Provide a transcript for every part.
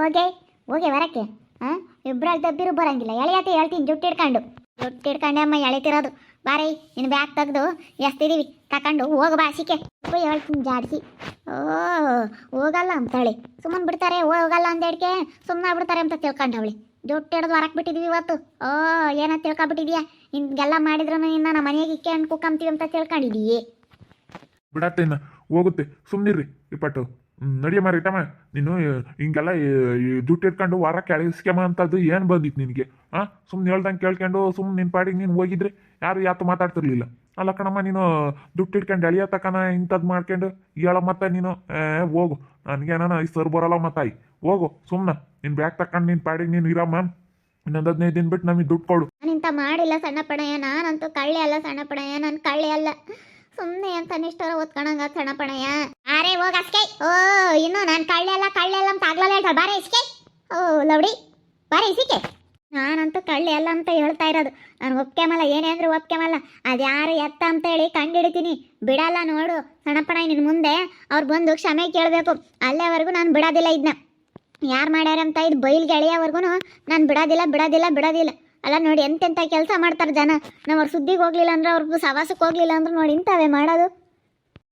ಹೋಗೆ ಹೋಗೆ ಬರಕ್ಕೆ ಹಾಂ ಇಬ್ಬರಲ್ಲಿ ದಬ್ಬಿರು ಬರಂಗಿಲ್ಲ. ಎಳೆಯತ್ತೆ ಹೇಳ್ತೀನಿ, ಜುಟ್ಟು ಇಟ್ಕೊಂಡು ಜುಟ್ಟು ಹಿಡ್ಕೊಂಡೆ ಅಮ್ಮ ಎಳಿತಿರೋದು ಬಾರಿ ನಿನ್ನ ಬ್ಯಾಗ್ ತೆಗ್ದು ಎಸ್ತಿದ್ದೀವಿ ತಕೊಂಡು ಹೋಗ ಬಾಸಿಕೆ ಹೇಳ್ತೀನಿ ಜಾಡಿಸಿ ಓ, ಹೋಗಲ್ಲ ಅಂತಾಳೆ. ಸುಮ್ಮನೆ ಬಿಡ್ತಾರೆ, ಹೋಗಲ್ಲ ಅಂದೇಡ್ಕೆ ಸುಮ್ಮನೆ ಬಿಡ್ತಾರೆ ಅಂತ ತಿಳ್ಕೊಂಡವಳಿ. ಜುಟ್ಟಿ ಹಿಡ್ದು ಹೊರಕ್ಕೆ ಬಿಟ್ಟಿದ್ವಿ ಇವತ್ತು. ಓ, ಏನೋ ತಿಳ್ಕೊಬಿಟ್ಟಿದ್ಯಾ? ಹಿಂಗೆಲ್ಲ ಮಾಡಿದ್ರು ಇನ್ನ ನಮ್ಮ ಮನೆಗೆ ಇಕ್ಕೊಂಡು ಕುಕ್ಕಂತೀವಿ ಅಂತ ತಿಳ್ಕೊಂಡಿದೀಯೇ. ಬಿಡತ್ತೆ ಹೋಗುತ್ತೆ. ಸುಮ್ಮನಿರ್ರಿ ಇಪ್ಪಟ್ಟು ನಡಿಯ ಮಾರಿಟಮ್ಮ ನೀನು ಹಿಂಗೆಲ್ಲ ದುಡ್ಡು ಇಟ್ಕೊಂಡು ವಾರ ಕೆಳಗಿಸ್ಕೆಮ ಅಂತದ್ದು ಏನು ಬಂದಿತ್ತು ನಿನಗೆ? ಹಾಂ ಸುಮ್ಮನೆ ಹೇಳ್ದಂಗೆ ಕೇಳ್ಕೊಂಡು ಸುಮ್ಮನೆ ನಿನ್ನ ಪಾಡಿಗೆ ನೀನು ಹೋಗಿದ್ರೆ ಯಾರು ಯಾತು ಮಾತಾಡ್ತಿರ್ಲಿಲ್ಲ. ಅಲ್ಲ ಕಣಮ್ಮ, ನೀನು ದುಡ್ಡು ಇಟ್ಕೊಂಡು ಎಳಿಯ ತಕನ ಇಂಥದ್ದು ಮಾಡ್ಕೊಂಡು ಹೇಳೋ ಮತ್ತೆ ನೀನು? ಹೋಗು. ನನಗೇನ ಈ ಸರ್ ಬರೋಲ್ಲ ಮತ್ತಾಯಿ ಹೋಗು ಸುಮ್ಮನೆ ನಿನ್ನ ಬ್ಯಾಗ್ ತಕೊಂಡು ನಿನ್ನ ಪಾಡಿಗೆ ನೀನು ಇರಮ್ಮ. ಇನ್ನೊಂದು ಹದಿನೈದು ದಿನ ಬಿಟ್ಟು ನಮಗೆ ದುಡ್ಡು ಕೊಡು. ನಾನಿಂತ ಮಾಡಿಲ್ಲ ಸಣ್ಣ ಪಣಯ್ಯ ನಾನಂತೂ ಕಳ್ಳೆ ಅಲ್ಲ ಸಣ್ಣ ಪಣಯ್ಯ ನಾನು ಕಳ್ಳೆ ಅಲ್ಲ. ಸುಮ್ಮನೆ ಅಂತ ನಿಷ್ಠರ ಓದ್ಕೊಳಂಗ ಸಣ್ಣ ಪಣಯ್ಯ? ಅರೆ ಹೋಗ ಅಸ್ಕೈ. ಓ, ಇನ್ನು ನಾನು ಕಳ್ಳೆಲ್ಲ ಕಳ್ಳೆಲ್ಲ ಅಂತ ಆಗ್ಲಲ್ಲ ಹೇಳ್ತಾಳೆ ಬಾರೆ ಇಸ್ಕೆ. ಓ ಲೌಡಿ ಬಾರೆ ಇಸಿಕೆ. ನಾನಂತೂ ಕಳ್ಳೆ ಅಲ್ಲ ಅಂತ ಹೇಳ್ತಾ ಇರೋದು. ನಾನು ಒಪ್ಕೆಮಲ್ಲ, ಏನೇ ಅಂದ್ರೆ ಒಪ್ಕೆಮಲ್ಲ. ಅದು ಯಾರು ಎತ್ತ ಅಂತ ಹೇಳಿ ಕಂಡಿಡಿತೀನಿ. ಬಿಡಲ್ಲ ನೋಡು. ಸಣ್ಣಪ್ಪಣ ನಿನ್ನ ಮುಂದೆ ಅವ್ರು ಬಂದು ಕ್ಷಮೆ ಕೇಳಬೇಕು. ಅಲ್ಲೇವರೆಗೂ ನಾನು ಬಿಡೋದಿಲ್ಲ ಇದನ್ನ ಯಾರು ಮಾಡ್ಯಾರ ಅಂತ ಇದು ಬೈಲ್ಗೆ ಎಳೆಯೋವರೆಗೂ ನಾನು ಬಿಡೋದಿಲ್ಲ ಬಿಡೋದಿಲ್ಲ ಬಿಡೋದಿಲ್ಲ. ಅಲ್ಲ ನೋಡಿ ಎಂತೆಂಥ ಕೆಲಸ ಮಾಡ್ತಾರೆ ಜನ. ನಾವು ಅವ್ರ ಸುದ್ದಿಗೆ ಹೋಗ್ಲಿಲ್ಲ ಅಂದ್ರೆ ಅವ್ರ ಸವಾಸಕ್ಕೆ ಹೋಗ್ಲಿಲ್ಲ ಅಂದ್ರೆ ನೋಡಿ ಇಂಥವೇ ಮಾಡೋದು.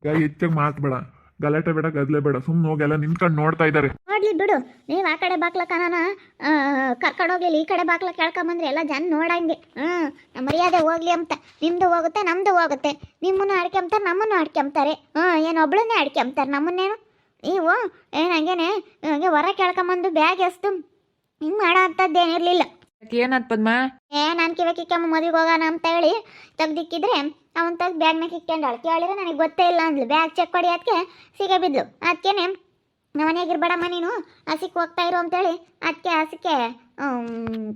ಈಗ ಹೆಚ್ಚಾಗಿ ಮಾತು ಬೇಡ. ಗಲಾಟೆ ಬೇಡ ಗದ್ಲೆ ಬೇಡ. ಸುಮ್ಮನೆ ಹೋಗಿ ಎಲ್ಲ ನಿಂತ್ಕೊಂಡು ನೋಡ್ತಾ ಇದ್ದಾರೆ ನೋಡ್ಲಿ ಬಿಡು. ನೀವು ಆ ಕಡೆ ಬಾಕ್ಲ ಕನನ ಕರ್ಕೊಂಡು ಹೋಗ್ಲಿಲ್ಲ ಈ ಕಡೆ ಬಾಕ್ಲ ಕೇಳ್ಕೊಂಬಂದ್ರೆ ಎಲ್ಲ ಜನ ನೋಡಂಗೆ. ಹ್ಞೂ ನಮ್ಮ ಮರ್ಯಾದೆ ಹೋಗ್ಲಿ ಅಂತ. ನಿಮ್ಮದು ಹೋಗುತ್ತೆ ನಮ್ಮದು ಹೋಗುತ್ತೆ. ನಿಮ್ಮನ್ನು ಅಡ್ಕೊಂತಾರೆ ನಮ್ಮನ್ನು ಅಡ್ಕೊಂತಾರೆ ಹ್ಞೂ ಏನು ಒಬ್ಳನ್ನೇ ಅಡ್ಕೊಂತಾರೆ ನಮ್ಮನ್ನೇನು? ನೀವು ಏನ್ ಹಂಗೇನೆ ಹಂಗೆ ಹೊರ ಕೇಳ್ಕೊಂಬಂದು ಬ್ಯಾಗ್ ಎಸ್ತು. ಹಿಂಗೆ ಮಾಡೋ ಅಂಥದ್ದೇನಿರಲಿಲ್ಲ. ಏನಾದ್ ಪದ್ಮ? ಏ, ನಾನು ಕಿವೆ ಕಿಕ್ಕಮ್ಮ ಮದುವೆಗೆ ಹೋಗೋಣ ಅಂತ ಹೇಳಿ ತೆಗ್ದಿಕ್ಕಿದ್ರೆ ಅವನ್ ಬ್ಯಾಗ್ ಬ್ಯಾಗ್ನ ಕಿಕ್ಕೊಂಡಾಳು ಕೇಳಿದ್ರೆ ನನಗೆ ಗೊತ್ತೇ ಇಲ್ಲ ಅಂದ್ಲು. ಬ್ಯಾಗ್ ಚೆಕ್ ಕೊಡಿ ಅದಕ್ಕೆ ಸಿಗೇ ಬಿದ್ಲು. ಅದಕ್ಕೇನೆ ಇರ್ಬೇಡಮ್ಮ ನೀನು. ಹಸಿಕ್ ಹೋಗ್ತಾ ಇರು ಅಂತೇಳಿ ಅದಕ್ಕೆ ಹಸಿಕ್ಕೆ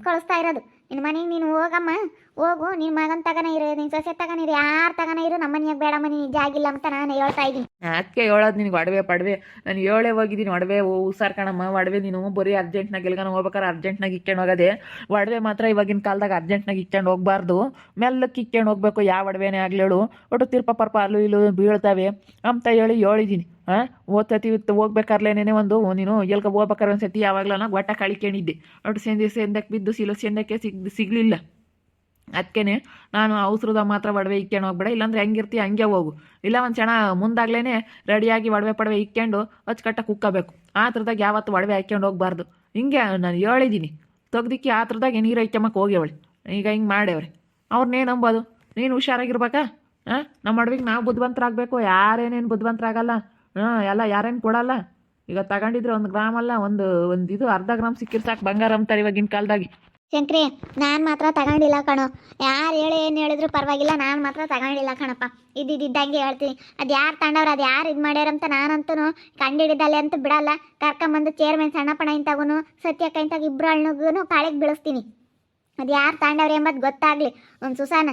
ಕಳಿಸ್ತಾ ಇರೋದು. ನಿನ್ನ ಮನೆಗೆ ನೀನು ಹೋಗಮ್ಮ. ಹೋಗು. ನಿನ್ನ ಮಗನ ತಗನ ಇರು. ನಿನ್ನ ಸೊಸೆ ತಗನ ಇರು. ಯಾರು ತಗನ ಇರು. ನಮ್ಮ ಮನೆಯಾಗ ಬೇಡಮ್ಮ ನೀನು ಜಾಗಿಲ್ಲ ಅಂತ ನಾನು ಹೇಳ್ತಾ ಇದ್ದೀನಿ. ಅದಕ್ಕೆ ಹೇಳೋದು ನಿನಗೆ ಒಡವೆ ಪಡವೆ? ನಾನು ಹೇಳೇ ಹೋಗಿದ್ದೀನಿ, ಒಡವೆ ಹುಷಾರು ಕಣಮ್ಮ, ಒಡವೆ ನೀನು ಬರೀ ಅರ್ಜೆಂಟ್ನಾಗ ಎಲ್ಗಾನ ಹೋಗ್ಬೇಕಾದ್ರೆ ಅರ್ಜೆಂಟ್ನಾಗ ಇಕ್ಕೊಂಡು ಹೋಗೋದೆ. ಒಡವೆ ಮಾತ್ರ ಇವಾಗಿನ ಕಾಲದಾಗ ಅರ್ಜೆಂಟ್ನಾಗ ಇಕ್ಕೊಂಡು ಹೋಗ್ಬಾರ್ದು. ಮೆಲ್ಲಕ್ಕೆ ಇಕ್ಕೊಂಡು ಹೋಗ್ಬೇಕು, ಯಾವ ಒಡವೆನೇ ಆಗಲಿ ಹೇಳು. ಒಟ್ಟು ತಿರ್ಪ ಪರ್ಪ ಅಲ್ಲು ಇಲ್ಲೂ ಬೀಳ್ತಾವೆ. ಅಂತ ಹೇಳಿ ಹೇಳಿದ್ದೀನಿ ಹಾಂ ಓದ್ತತಿ ಹೋಗ್ಬೇಕಾರ್ಲೇನೇ ಒಂದು ನೀನು ಎಲ್ಕ ಹೋಗ್ಬೇಕಾರೆ ಒಂದು ಸತಿ ಯಾವಾಗ್ಲೂ ಗೊಟ್ಟ ಕಳಿಕೊಂಡಿದ್ದೆ ಒಟ್ಟು ಸೆಂದೆ ಸೆಂದಕ್ಕೆ ಬಿದ್ದು ಸಿಲೋ ಸೆಂದಕ್ಕೆ ಸಿಗ್, ಸಿಗಲಿಲ್ಲ. ಅದಕ್ಕೆ ನಾನು ಅವಸರದ ಮಾತ್ರ ಒಡವೆ ಇಕ್ಕೊಂಡು ಹೋಗ್ಬೇಡ, ಇಲ್ಲಾಂದ್ರೆ ಹೆಂಗಿರ್ತಿ ಹಂಗೆ ಹೋಗು. ಇಲ್ಲ ಒಂದು ಕ್ಷಣ ಮುಂದಾಗ್ಲೇ ರೆಡಿಯಾಗಿ ಒಡವೆ ಪಡವೆ ಇಕ್ಕೊಂಡು ಅಚ್ಚುಕಟ್ಟ ಕುಕ್ಕಬೇಕು. ಆ ಥರದಾಗ ಯಾವತ್ತು ಒಡವೆ ಹಾಕ್ಕೊಂಡು ಹೋಗ್ಬಾರ್ದು. ಹಿಂಗೆ ನಾನು ಹೇಳಿದ್ದೀನಿ ತೆಗ್ದಿಕ್ಕಿ ಆ ಥರದಾಗ ನೀರು ಹಾಕ್ಯಮ್ಮಕ್ಕೆ ಹೋಗ್ಯವಳಿ. ಈಗ ಹಿಂಗೆ ಮಾಡ್ಯವ್ರಿ. ಅವ್ರನ್ನೇನು ನಂಬೋದು ನೀನು ಹುಷಾರಾಗಿರ್ಬೇಕಾ? ಹಾಂ ನಮ್ಮ ಮಡ್ವಿಗೆ ನಾವು ಬುದ್ಧಿವಂತರಾಗಬೇಕು, ಯಾರೇನೇನು ಬುದ್ಧಿವಂತರಾಗಲ್ಲ. ಹಾಂ ಎಲ್ಲ ಯಾರೇನು ಕೊಡಲ್ಲ. ಈಗ ತಗೊಂಡಿದ್ರೆ ಒಂದು ಗ್ರಾಮ್ ಅಲ್ಲ, ಒಂದು ಒಂದು ಇದು ಅರ್ಧ ಗ್ರಾಮ್ ಸಿಕ್ಕಿರ್ ಸಾಕು ಬಂಗಾರ ಅಂತಾರೆ ಇವಾಗಿನ ಕಾಲದಾಗೆ. ಶಂಕ್ರಿ, ನಾನು ಮಾತ್ರ ತಗೊಂಡಿಲ್ಲ ಕಣೋ. ಯಾರು ಹೇಳಿ ಏನು ಹೇಳಿದ್ರು ಪರವಾಗಿಲ್ಲ, ನಾನು ಮಾತ್ರ ತಗೊಂಡಿಲ್ಲ ಕಣಪ್ಪ. ಇದ್ದಿದ್ದಂಗೆ ಹೇಳ್ತೀನಿ. ಅದು ಯಾರು ತಗೊಂಡವ್ರು ಅದು ಯಾರು ಇದು ಮಾಡ್ಯಾರಂತ ನಾನಂತೂ ಕಂಡಿಡಿದಲ್ಲೇ ಅಂತ ಬಿಡಲ್ಲ. ಕರ್ಕೊಂಬಂದು ಚೇರ್ಮನ್ ಸಣ್ಣಪ್ಪಣ ಇಂತಾಗೂ ಸತ್ಯಕ್ಕ ಇಂತಾಗ ಇಬ್ಬರು ಹಣ್ಣುಗೂ ಕಾಳಿಗೆ ಬೀಳಿಸ್ತೀನಿ. ಅದು ಯಾರು ತಾಂಡವ್ರು ಎಂಬತ್ ಗೊತ್ತಾಗಲಿ. ಒಂದು ಸುಸಾನ.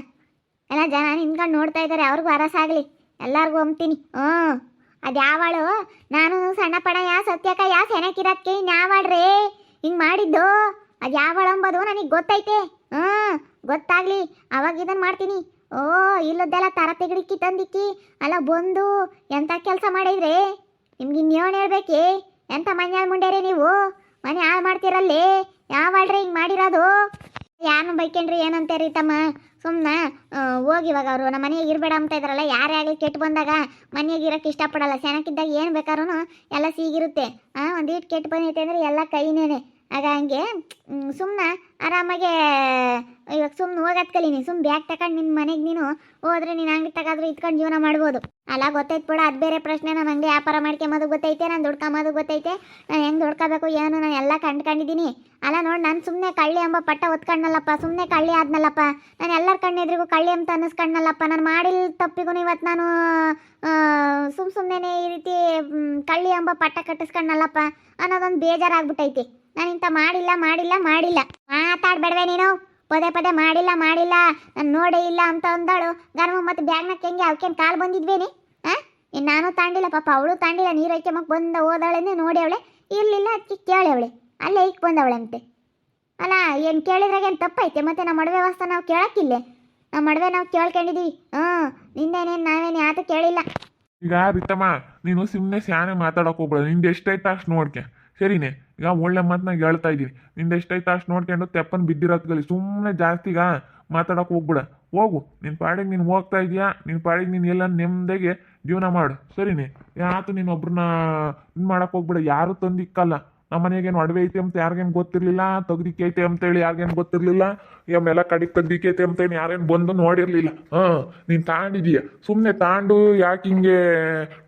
ಎಲ್ಲ ಜನ ನಿಂತ್ಕೊಂಡು ನೋಡ್ತಾ ಇದ್ದಾರೆ ಅವ್ರಿಗೂ ಅರಸಾಗಲಿ. ಎಲ್ಲರಿಗೂ ಒಮ್ತೀನಿ. ಹ್ಞೂ. ಅದು ಯಾವಳು? ನಾನು ಸಣ್ಣಪ್ಪಣ ಪಣ ಯಾ ಸತ್ಯಕ್ಕ ಯಾ ಸೆನಕಿರತ್ಕೆ ಇನ್ಯಾವಾಳ್ರಿ ಹಿಂಗೆ ಮಾಡಿದ್ದು? ಅದು ಯಾವಳು ಅಂಬೋದು ನನಗೆ ಗೊತ್ತೈತೆ. ಹ್ಞೂ ಗೊತ್ತಾಗ್ಲಿ. ಅವಾಗ ಇದನ್ನ ಮಾಡ್ತೀನಿ. ಓ, ಇಲ್ಲದ್ದೆಲ್ಲ ತರ ತೆಗಡಿಕ್ಕಿ ತಂದಿಕ್ಕಿ, ಅಲ್ಲ ಬಂದು ಎಂಥ ಕೆಲಸ ಮಾಡಿದ್ರಿ? ನಿಮ್ಗೆ ಇನ್ನೇನು ಹೇಳ್ಬೇಕಿ? ಎಂಥ ಮನ್ಯಾಳ ಮುಂಡೇರಿ ನೀವು? ಮನೆ ಹಾಳು ಮಾಡ್ತೀರಲ್ಲಿ? ಯಾವಳ್ರಿ ಹಿಂಗೆ ಮಾಡಿರೋದು? ಯಾರನ್ನು ಬೈಕೊಂಡ್ರಿ ಏನಂತೀರಿ ತಮ್ಮ? ಸುಮ್ಮನೆ ಹೋಗಿ ಇವಾಗ ಅವರು. ನಮ್ಮ ಮನೆಗೆ ಇರಬೇಡ ಅಂತ ಇದ್ರಲ್ಲ, ಯಾರೇ ಆಗಲಿ ಕೆಟ್ಟು ಬಂದಾಗ ಮನೆಯಾಗ ಇರೋಕ್ಕೆ ಇಷ್ಟಪಡಲ್ಲ. ಸೆನಕ್ಕಿದ್ದಾಗ ಏನು ಬೇಕಾದ್ರೂ ಎಲ್ಲ ಸೀಗಿರುತ್ತೆ. ಹಾಂ ಒಂದು ಈಟ್ ಕೆಟ್ಟು ಬಂದೈತೆ ಅಂದರೆ ಎಲ್ಲ ಕೈನೇನೆ. ಆಗ ಹಂಗೆ ಸುಮ್ಮನೆ ಆರಾಮಾಗೆ, ಇವಾಗ ಸುಮ್ಮನೆ ಹೋಗೋದು ಕಲೀನಿ ಸುಮ್ಮನೆ ಬ್ಯಾಗ್ ತಗೊಂಡು ನಿನ್ನ ಮನೆಗೆ ನೀನು ಹೋದ್ರೆ ನೀನು ಅಂಗಡಿ ತಗಾದ್ರೂ ಇಟ್ಕೊಂಡು ಜೀವನ ಮಾಡ್ಬೋದು. ಅಲ್ಲ ಗೊತ್ತೈತೆ ಬಿಡ, ಅದು ಬೇರೆ ಪ್ರಶ್ನೆ, ನಾನು ಹಂಗೆ ವ್ಯಾಪಾರ ಮಾಡ್ಕೊಂಬೋದು ಗೊತ್ತೈತೆ, ನಾನು ದುಡ್ಕೊಂಬೋದು ಗೊತ್ತೈತೆ, ನಾನು ಹೆಂಗೆ ದುಡ್ಕೋಬೇಕು, ಏನು, ನಾನು ಎಲ್ಲ ಕಂಡ್ಕೊಂಡಿದ್ದೀನಿ. ಅಲ್ಲ, ನೋಡಿ, ನಾನು ಸುಮ್ಮನೆ ಕಳ್ಳಿ ಎಂಬ ಪಟ್ಟ ಒತ್ಕೊಂಡಲ್ಲಪ್ಪ ಸುಮ್ಮನೆ ಕಳ್ಳಿ ಆದ್ನಲ್ಲಪ್ಪ, ನಾನು ಎಲ್ಲರ ಕಣ್ಣೆದ್ರಿಗೂ ಕಳ್ಳಿ ಅಂತ ಅನ್ನಿಸ್ಕೊಂಡಲ್ಲಪ್ಪ ನಾನು ಮಾಡಿಲ್ಲ ತಪ್ಪಿಗೂ ಇವತ್ತು ನಾನು ಸುಮ್ಮ ಸುಮ್ಮನೆ ಈ ರೀತಿ ಕಳ್ಳಿ ಎಂಬ ಪಟ್ಟ ಕಟ್ಟಿಸ್ಕೊಂಡಲ್ಲಪ್ಪ ಅನ್ನೋದೊಂದು ಬೇಜಾರಾಗ್ಬಿಟ್ಟೈತಿ. ನಾನು ಇಂಥ ಮಾಡಿಲ್ಲ ಮಾಡಿಲ್ಲ ಮಾಡಿಲ್ಲ. ಮಾತಾಡ್ಬೇಡವೆ ನೀನು. ಪದೇ ಪದೇ ಮಾಡಿಲ್ಲ ಮಾಡಿಲ್ಲ. ನಾನು ನೋಡೇ ಇಲ್ಲ ಅಂತ ಅಂದಾಳು. ಗರ್ಮ ಮತ್ತು ಬ್ಯಾಗ್ನಾಗ ಹೆಂಗೆ ಅವಕ್ಕೇನು ಕಾಲು ಬಂದಿದ್ವೇನೆ ಹಾಂ ಇನ್ನು ನಾನು ತಾಂಡಿಲ್ಲ, ಪಾಪ ಅವಳು ತಾಂಡಿಲ್ಲ. ನೀರು ಐಕ್ಯಮಕ್ಕೆ ಬಂದ ಹೋದವಳೇನೆ ನೋಡಿ ಅವಳೆ. ಇರಲಿಲ್ಲ ಅದಕ್ಕೆ ಅವಳೆ. ಅಲ್ಲೇ ಬಂದವಳೆ ಅಂತೆ. ಅಲ್ಲ, ಏನು ಕೇಳಿದ್ರಾಗ ಏನು ತಪ್ಪೈತೆ? ಮತ್ತೆ ನಮ್ಮ ಮಡವೆ ವ್ಯವಸ್ಥೆ ನಾವು ಕೇಳಕ್ಕಿಲ್ಲ? ನಮ್ಮ ಮಡವೆ ನಾವು ಕೇಳ್ಕೊಂಡಿದ್ದೀವಿ ಹ್ಞೂ ನಿಂದೇನೇನು ನಾವೇನು ಯಾತು ಕೇಳಿಲ್ಲ. ಈಗ ರಿತಮ್ಮ ನೀನು ಸುಮ್ಮನೆ ಸ್ಯಾನೆ ಮಾತಾಡೋಕೆ ಹೋಗ್ಬೋದು ನಿಂದು ಎಷ್ಟೈತೆ ಅಷ್ಟು ನೋಡ್ಕೆ. ಸರಿನೇ? ಈಗ ಒಳ್ಳೆ ಮಾತನಾಗ ಹೇಳ್ತಾ ಇದ್ದೀನಿ. ನಿಂದ ಎಷ್ಟೈತೆ ಅಷ್ಟು ನೋಡ್ಕೊಂಡು ತೆಪ್ಪನ್ ಬಿದ್ದಿರೋದ್ಗಲಿ ಸುಮ್ಮನೆ ಜಾಸ್ತಿಗ ಮಾತಾಡೋಕೆ ಹೋಗ್ಬಿಡ. ಹೋಗು. ನಿನ್ನ ಪಾಡಿಗೆ ನೀನು ಹೋಗ್ತಾ ಇದೀಯಾ? ನಿನ್ನ ಪಾಡಿಗೆ ನೀನು ಎಲ್ಲ ನೆಮ್ಮದಿಗೆ ಜೀವನ ಮಾಡು. ಸರಿನೇ? ಯಾತು ನೀನು ಒಬ್ರನ್ನ ಇದು ಮಾಡೋಕೆ ಹೋಗ್ಬಿಡ. ಯಾರು ತಂದಿಕ್ಕಲ್ಲ. ನಮ್ಮ ಮನೆಗೇನು ಒಡವೆ ಐತೆ ಅಂತ ಯಾರಿಗೇನು ಗೊತ್ತಿರಲಿಲ್ಲ? ತೆಗ್ದಿಕ್ಕೆ ಐತೆ ಅಂತೇಳಿ ಯಾರಿಗೇನು ಗೊತ್ತಿರಲಿಲ್ಲ? ಎಮ್ಮೆಲ್ಲ ಕಡಿಗೆ ತೆಗ್ದಿಕ್ಕೆ ಐತೆ ಅಂತೇಳಿ ಯಾರೇನು ಬಂದು ನೋಡಿರಲಿಲ್ಲ. ಹಾಂ ನೀನು ತಾಂಡಿದೀಯ. ಸುಮ್ಮನೆ ತಾಂಡು ಯಾಕೆ ಹಿಂಗೆ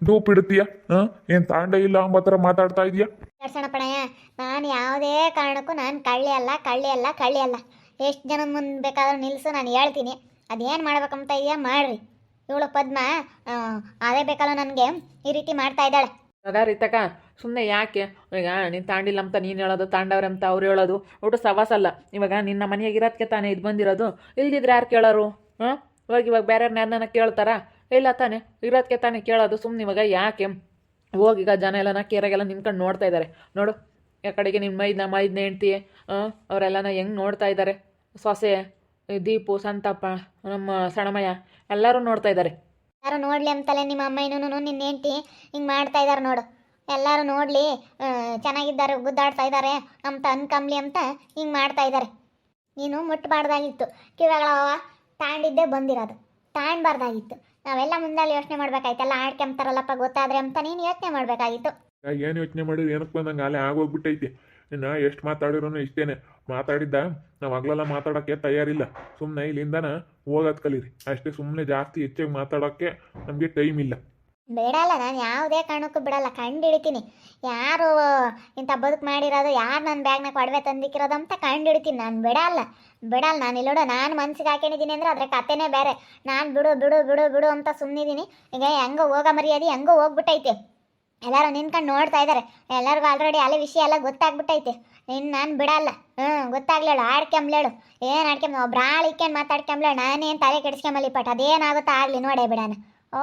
ಡೂಪ್ ಇಡ್ತೀಯ? ಹಾಂ ಏನು ತಾಂಡೇ ಇಲ್ಲ ಅಂಬ ಥರ ಮಾತಾಡ್ತಾ ಇದೀಯ? ಕಳ್ಸೋಣಪ್ಪಣಯ್ಯ ನಾನು ಯಾವುದೇ ಕಾರಣಕ್ಕೂ ನಾನು ಕಳ್ಳಿ ಅಲ್ಲ ಕಳ್ಳಿ ಅಲ್ಲ ಕಳ್ಳಿ ಅಲ್ಲ. ಎಷ್ಟು ಜನ ಮುಂದೆ ಬೇಕಾದ್ರೂ ನಿಲ್ಲಿಸು ನಾನು ಹೇಳ್ತೀನಿ. ಅದೇನು ಮಾಡ್ಬೇಕಂತ ಇದೆಯಾ ಮಾಡ್ರಿ. ಇವಳು ಪದ್ಮ ಅದೇ ಬೇಕಲ್ಲ ನನಗೆ. ಈ ರೀತಿ ಮಾಡ್ತಾ ಇದ್ದಾಳೆ. ಅದ ರೀತಕ ಸುಮ್ಮನೆ ಯಾಕೆ? ಈಗ ನೀನು ತಾಂಡಿಲ್ಲ ಅಂತ ನೀನು ಹೇಳೋದು ತಾಂಡವ್ರೆ ಅಂತ ಅವ್ರು ಹೇಳೋದು, ಒಟ್ಟು ಸವಾಸ ಅಲ್ಲ. ಇವಾಗ ನಿನ್ನ ಮನೆಯಾಗ ಇರೋದಕ್ಕೆ ತಾನೇ ಇದು ಬಂದಿರೋದು. ಇಲ್ದಿದ್ರೆ ಯಾರು ಕೇಳೋರು? ಹಾಂ? ಇವಾಗ ಇವಾಗ ಬೇರೆ ಯಾರನ್ನ ಕೇಳ್ತಾರಾ? ಇಲ್ಲ ತಾನೇ ಇರೋದಕ್ಕೆ ತಾನೇ ಕೇಳೋದು ಸುಮ್ಮನೆ ಇವಾಗ ಯಾಕೆ? ಹೋಗೀಗ ಜನ ಎಲ್ಲನ ಕೇರಾಗೆಲ್ಲ ನಿಂತ್ಕೊಂಡು ನೋಡ್ತಾ ಇದ್ದಾರೆ ನೋಡು ಆ ಕಡೆಗೆ ನಿಮ್ಮ ಮೈದ್ನ ಮೈದ್ನ ಹೆಂಡ್ತಿ ಅವರೆಲ್ಲನ ಹೆಂಗೆ ನೋಡ್ತಾ ಇದ್ದಾರೆ ಸೊಸೆ, ದೀಪು, ಸಂತಪ್ಪ, ನಮ್ಮ ಸಣಮಯ್ಯ ಎಲ್ಲರೂ ನೋಡ್ತಾ ಇದ್ದಾರೆ ಯಾರು ನೋಡ್ಲಿ ಅಂತಲೇ ನಿಮ್ಮ ಅಮ್ಮ ಇನ್ನೂ ನಿನ್ನ ಹೆಂಡ್ತಿ ಹಿಂಗೆ ಮಾಡ್ತಾ ಇದ್ದಾರೆ ನೋಡು. ಎಲ್ಲರೂ ನೋಡಲಿ ಚೆನ್ನಾಗಿದ್ದಾರೆ, ಗುದ್ದಾಡ್ತಾ ಇದ್ದಾರೆ ಅಂತ ಅನ್ಕಂಬ್ಲಿ ಅಂತ ಹಿಂಗೆ ಮಾಡ್ತಾ ಇದ್ದಾರೆ. ನೀನು ಮುಟ್ಟಬಾರ್ದಾಗಿತ್ತು ಕಿವಿಗಳವ ತಾಂಡಿದ್ದೆ ಬಂದಿರೋದು. ತಾಂಡ್ಬಾರ್ದಾಗಿತ್ತು. ನಾವೆಲ್ಲ ಮುಂದೆ ಯೋಚನೆ ಮಾಡ್ಬೇಕಾಯ್ತಲ್ಲ ಆಡ್ಕೊಂತಾರಲ್ಲಪ್ಪ ಗೊತ್ತಾದ್ರೆ ಅಂತ ನೀನು ಯೋಚನೆ ಮಾಡಬೇಕಾಗಿತ್ತು. ಏನು ಯೋಚನೆ ಮಾಡಿದ್ರು ಏನಕ್ಕೆ ಬಂದಂಗೆ ಅಲ್ಲೇ ಆಗೋಗ್ಬಿಟ್ಟೈತಿ. ಇನ್ನು ಎಷ್ಟು ಮಾತಾಡಿರೋನು ಇಷ್ಟೇನೆ. ಮಾತಾಡಿದ್ದ, ನಾವು ಹಗ್ಲೆಲ್ಲ ಮಾತಾಡೋಕ್ಕೆ ತಯಾರಿಲ್ಲ. ಸುಮ್ಮನೆ ಇಲ್ಲಿಂದನ ಹೋಗೋದು ಕಲೀರಿ. ಅಷ್ಟೇ ಸುಮ್ಮನೆ ಜಾಸ್ತಿ ಹೆಚ್ಚಾಗಿ ಮಾತಾಡೋಕ್ಕೆ ನಮಗೆ ಟೈಮ್ ಇಲ್ಲ. ಬಿಡಲ್ಲ, ನಾನು ಯಾವುದೇ ಕಾರಣಕ್ಕೂ ಬಿಡಲ್ಲ ಕಂಡು ಹಿಡಿತೀನಿ ಯಾರು ಇಂಥ ಬದುಕು ಮಾಡಿರೋದು, ಯಾರು ನನ್ನ ಬ್ಯಾಗ್ನಾಗ ಒಡವೆ ತಂದಿಕ್ಕಿರೋದು ಅಂತ ಕಂಡು ನಾನು ಬಿಡಲ್ಲ ಬಿಡಲ್ಲ. ನಾನು ಇಲ್ಲೋಡು ನಾನು ಮನ್ಸಿಗೆ ಹಾಕೊಂಡಿದ್ದೀನಿ ಅಂದರೆ ಅದ್ರ ಕಥೆನೇ ಬೇರೆ. ನಾನು ಬಿಡು ಬಿಡು ಬಿಡು ಬಿಡು ಅಂತ ಸುಮ್ಮನಿದ್ದೀನಿ ಈಗ ಹೆಂಗೋ ಹೋಗ ಮರ್ಯಾದೆ, ಹೆಂಗೋ ಹೋಗ್ಬಿಟ್ಟೈತೆ. ಎಲ್ಲರೂ ನಿಂತ್ಕೊಂಡು ನೋಡ್ತಾ ಇದ್ದಾರೆ ಎಲ್ಲರಿಗೂ ಆಲ್ರೆಡಿ ಅಲ್ಲಿ ವಿಷಯ ಎಲ್ಲ ಗೊತ್ತಾಗ್ಬಿಟ್ಟೈತೆ. ಇನ್ನು ನಾನು ಬಿಡಲ್ಲ. ಹ್ಞೂ ಗೊತ್ತಾಗ್ಲೇಳು. ಆಡ್ಕೊಂಬ್ಲೇಳು ಏನು ಆಡ್ಕೊಂಬ ಒಬ್ರು ಆಳು ಇಕ್ಕೊಂಡು ಮಾತಾಡ್ಕೊಂಬ್ಲೇಳು ನಾನೇನು ತಲೆ ಕೆಡಿಸ್ಕೊಂಬಲ್ಲಿ ಪಟ್, ಅದೇನಾಗುತ್ತಾ ಆಗಲಿ, ನೋಡೇ ಬಿಡೋಣ. ಓ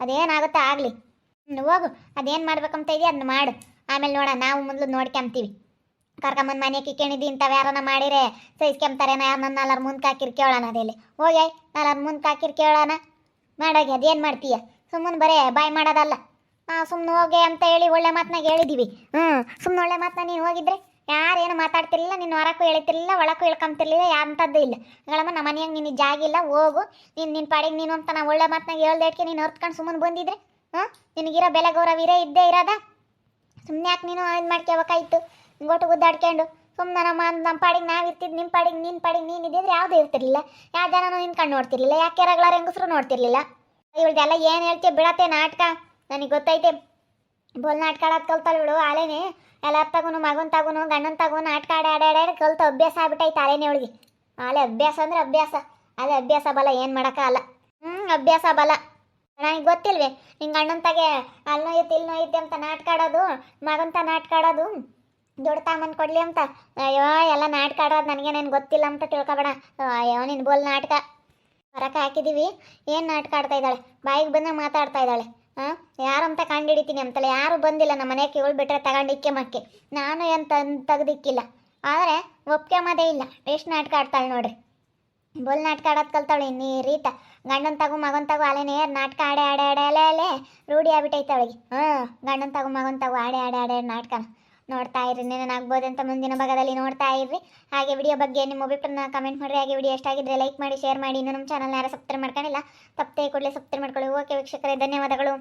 ಅದೇನಾಗುತ್ತೋ ಆಗಲಿ. ಹೋಗು, ಅದೇನು ಮಾಡ್ಬೇಕಂತ ಇದೆಯಾ ಅದನ್ನ ಮಾಡು. ಆಮೇಲೆ ನೋಡ, ನಾವು ಮೊದಲು ನೋಡ್ಕೊಂತೀವಿ. ಕರ್ಕೊಂಬಂದು ಮನೆ ಕಿಕ್ಕೊಂಡಿದ್ದಿ ಇಂಥವು ಯಾರನ್ನ ಮಾಡಿರೆ? ಸಹಿಸ್ಕೊಂತಾರೆ ಯಾರು ನನ್ನ ಎಲ್ಲರ ಮುಂದೆ ಹಾಕಿರ್ ಕೇಳೋಣ ಅದೇಲಿ ಹೋಗಿ ನಾಲ್ಕು ಮುಂದೆ ಹಾಕಿರ್ ಕೇಳೋಣ. ಮಾಡೋಗಿ, ಅದೇನು ಮಾಡ್ತೀಯ? ಸುಮ್ಮನೆ ಬರೇ, ಬಾಯ್ ಮಾಡೋದಲ್ಲ. ಹಾಂ ಸುಮ್ಮನೆ ಹೋಗಿ ಅಂತ ಹೇಳಿ ಒಳ್ಳೆ ಮಾತನಾಗ ಹೇಳಿದ್ದೀವಿ ಹ್ಞೂ ಸುಮ್ಮನೆ ಒಳ್ಳೆ ಮಾತನ್ನ ನೀನು ಹೋಗಿದ್ರೆ? ಯಾರೇನು ಮಾತಾಡ್ತಿರ್ಲಿಲ್ಲ, ನಿನ್ನ ಹೊರಕ್ಕೂ ಹೇಳ್ತಿರ್ಲಿಲ್ಲ ಒಳಕ್ಕೂ ಹೇಳ್ಕೊಂತಿರ್ಲಿಲ್ಲ ಯಾಂಥದ್ದು ಇಲ್ಲ. ಹೇಳಮ್ಮ ನಮ್ಮ ಮನೆಯಾಗ ನಿನ್ನ ಜಾಗ ಇಲ್ಲ, ಹೋಗು. ನೀನು ನಿನ್ನ ಪಾಡಿಗೆ ನೀನು ಅಂತ ನಾನು ಒಳ್ಳೆ ಮಾತನಾಗ ಹೇಳ್ದೇಟ್ಕೆ ನೀನು ಹೊರ್ತ್ಕೊಂಡು ಸುಮ್ಮನೆ ಬಂದಿದ್ರೆ. ಹಾಂ? ನಿನಗಿರೋ ಬೆಲೆ ಗೌರವ ಇರೇ ಇದ್ದೇ ಇರೋದ? ಸುಮ್ಮನೆ ಯಾಕೆ ನೀನು ಇದು ಮಾಡ್ಕೋಬೇಕಾಯ್ತು ಗೊಟ್ಟು ಗುದ್ದಾಡ್ಕೊಂಡು ಸುಮ್ಮನೆ ನಮ್ಮ ನಮ್ಮ ಪಾಡಿಗೆ ನಾವು ಇರ್ತಿದ್ದು ನಿಮ್ಮ ಪಾಡಿಗೆ ನಿನ್ನ ಪಾಡಿಗೆ ನೀನು ಇದ್ದಿದ್ರೆ ಯಾವುದೂ ಇರ್ತಿರ್ಲಿಲ್ಲ. ಯಾವ ಜನನೂ ನಿನ್ಕೊಂಡು ನೋಡ್ತಿರ್ಲಿಲ್ಲ ಯಾಕೆ ರಗಳ ಹೆಂಗಸ್ರು ನೋಡ್ತಿರ್ಲಿಲ್ಲ. ಇವಳ್ದೆಲ್ಲ ಏನು ಹೇಳ್ತೀಯ ಬಿಡತ್ತೆ ನಾಟಕ? ನನಗೆ ಗೊತ್ತೈತೆ. ಬೋಲ್ ನಾಟಕ ಆಡೋದು ಇವಳು ಆಲೇನೆ ಎಲ್ಲ ತಗೋನು, ಮಗನ್ ತಗೋನು, ಗಂಡನ್ ತಗೋನು ನಾಟಕ ಕಾಡ ಆಡಾಡ ಆಡಿ ಆಡಿ ಕಲ್ತು ಅಭ್ಯಾಸ ಆಗ್ಬಿಟ್ಟೈತೆ ಆಲೇನೆ ಅವಳಿಗೆ. ಆಲೆ ಅಭ್ಯಾಸ ಅಂದ್ರೆ ಅಭ್ಯಾಸ. ಅದೇ ಅಭ್ಯಾಸ ಬಲ, ಏನು ಅಲ್ಲ. ಹ್ಞೂ ಅಭ್ಯಾಸ ಬಲ. ನನಗೆ ಗೊತ್ತಿಲ್ವೇ? ನಿಂಗೆ ಅಣ್ಣನ ತಗೆ ಅಲ್ಲಿ ನೋಯ್ತು ಇಲ್ಲಿ ನೋಯ್ತು ಅಂತ ನಾಟಕ ಕಾಡೋದು ಮಗಂತ ನಾಟಕ ಆಡೋದು. ದುಡ್ಡು ತಾಮನ್ ಕೊಡ್ಲಿ ಅಂತ. ಅಯ್ಯೋ, ಎಲ್ಲ ನಾಟಕ ಆಡೋದು ನನಗೇನೇನು ಗೊತ್ತಿಲ್ಲ ಅಂತ ತಿಳ್ಕೊಬೇಡ. ಅಯ್ಯೋ ನಿನ್ನ ಬೋಲ್ ನಾಟಕ. ಹೊರಕ್ಕೆ ಹಾಕಿದ್ದೀವಿ ಏನು ನಾಟಕ ಆಡ್ತಾ ಇದ್ದಾಳೆ? ಬಾಯಿಗೆ ಬಂದಾಗ ಮಾತಾಡ್ತಾ ಇದ್ದಾಳೆ. ಹಾಂ? ಕಂಡು ಹಿಡಿತೀನಿ ಅಂತಲ್ಲ ಯಾರು ಬಂದಿಲ್ಲ. ನಮ್ಮ ಮನೆಗೆ ಇವಳು ಬಿಟ್ಟರೆ ತಗೊಂಡಿಕ್ಕೆ ಮಕ್ಕೆ. ನಾನು ಏನು ತಂದು ತೆಗ್ದಿಕ್ಕಿಲ್ಲ. ಆದರೆ ಒಪ್ಕೊಂಬದೇ ಇಲ್ಲ. ಎಷ್ಟು ನಾಟಕ ಆಡ್ತಾಳೆ ನೋಡ್ರಿ. ಬೋಲ್ ನಾಟಕ ಆಡೋದು ಕಲ್ತಾಳೆ ನೀ ರೀತ. ಗಂಡನ ತಗೋ, ಮಗನ್ ತಗೋ ಅಲ್ಲೇನೆ ನಾಟಕ ಆಡೆ ಆಡೆ ಆಡೆ ಅಲೆ ಅಲೆ ರೂಢಿ ಆಗ್ಬಿಟ್ಟೈತೆ ಅವಳಿಗೆ. ಹಾಂ, ಗಂಡನ ತಗೋ, ಮಗನ ತಗೋ ಆಡೆ ಆಡೆ ಆಡೆ ನಾಟಕನ. ನೋಡ್ತಾ ನೆನನಾಗ್ಬೋದು ಅಂತ ಮುಂದಿನ ಭಾಗದಲ್ಲಿ ನೋಡ್ತಾ ಇರ್ರಿ. ಹಾಗೆ ವಿಡಿಯೋ ಬಗ್ಗೆ ನಿಮ್ಮ ಅಭಿಪ್ರಾಯನ ಕಮೆಂಟ್ ಮಾಡಿರಿ. ಹಾಗೆ ವಿಡಿಯೋ ಎಷ್ಟಾಗಿದ್ರೆ ಲೈಕ್ ಮಾಡಿ ಶೇರ್ ಮಾಡಿ. ಇನ್ನು ನಮ್ಮ ಚಾನಲ್ನ ಯಾರು ಸಬ್ಸ್ಕ್ರೈಬ್ ಮಾಡ್ಕೊಂಡಿಲ್ಲ, ತಪ್ಪದೆ ಕೂಡಲೇ ಸಬ್ಸ್ಕ್ರೈಬ್ ಮಾಡ್ಕೊಳ್ಳಿ. ಓಕೆ ವೀಕ್ಷಕರೇ, ಧನ್ಯವಾದಗಳು.